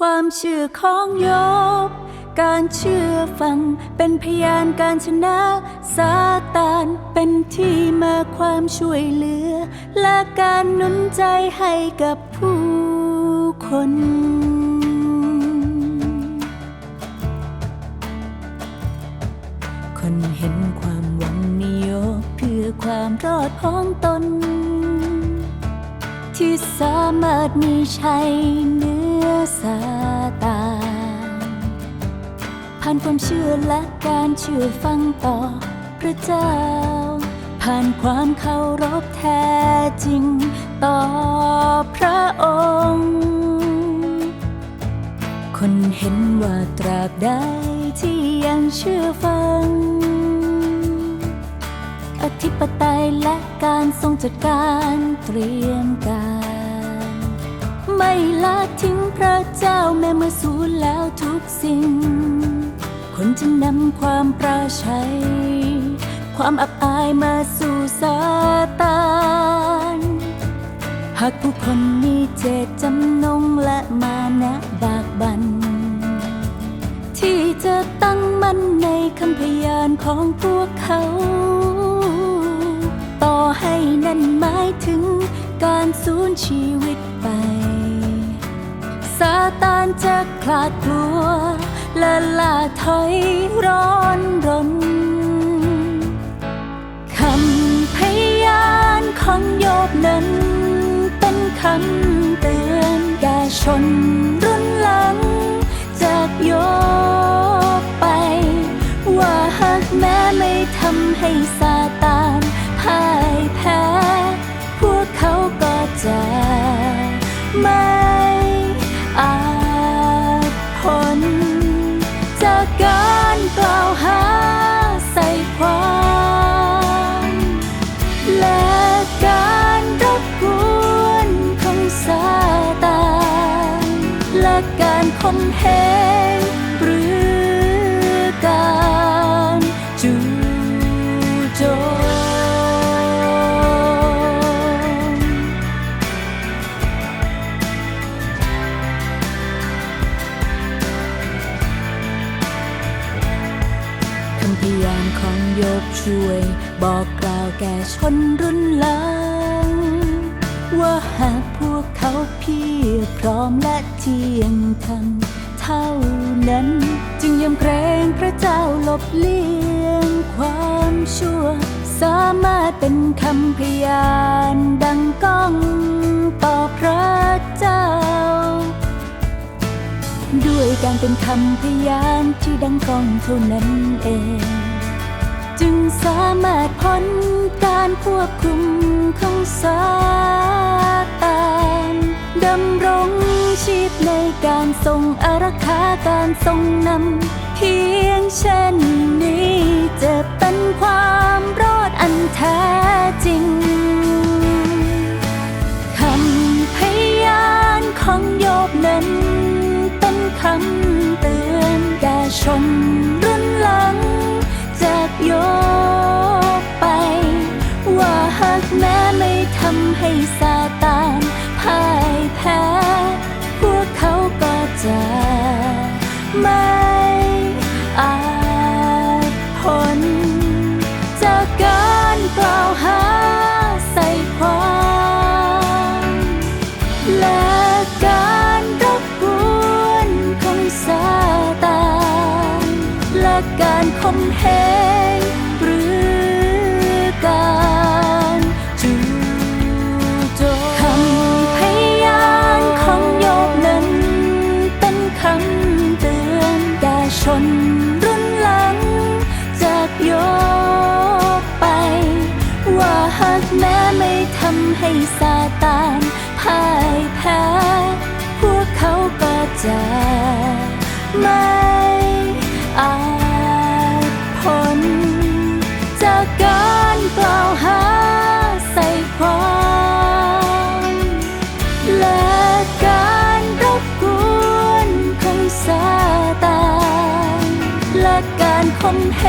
ความเชื่อของโยบ การเชื่อฟัง เป็นพยานการชนะซาตานเป็นที่มาความช่วยเหลือ และการหนุนใจให้กับผู้คนคนเห็นความหวังในโยบเพื่อความรอดของตน ที่สามารถมีชัยเหนือ ซาตานผ่านความเชื่อและการเชื่อฟังต่อพระเจ้า ผ่านความเคารพแท้จริงต่อพระองค์ คนเห็นว่าตราบใดที่ยังเชื่อฟัง อธิปไตยและการทรงจัดการเตรียมการ ไม่ละทิ้งพระเจ้าแม้เมื่อสูญแล้วทุกสิ่ง คนจะนำความปราชัย ความอับอายมาสู่ซาตานหากผู้คนมีเจตจำนงและมานะบากบัน ที่จะตั้งมั่นในคำพยานของพวกเขา ต่อให้นั่นหมายถึงการสูญชีวิตไป ซาตานจะคลาดกลัวและลาถอยร้อนรนคำพยานของโยบนั้น เป็นคำเตือนแก่ชน มเหงหรือการจูโจมคำพยานของโยบช่วย บอกกล่าวแก่ชนรุ่นหลัง ว่าหากพวกเขาเพียรพร้อมและเที่ยงธรรมเท่านั้น จึงยำเกรงพระเจ้าหลบเลี่ยงความชั่ว สามารถเป็นคำพยานดังก้องต่อพระเจ้า ด้วยการเป็นคำพยานที่ดังก้องเท่านั้นเอง จึงสามารถพ้นการควบคุมของซาำรงชีพในการทรงอารักขาการทรงนำเพียงเช่นนี้จะเป็นความรอดอันแท้จริงคำพยานของโยบนั้น เป็นคำเตือนแก่ชน การรบกวนของซาตานและการคมเหง มเห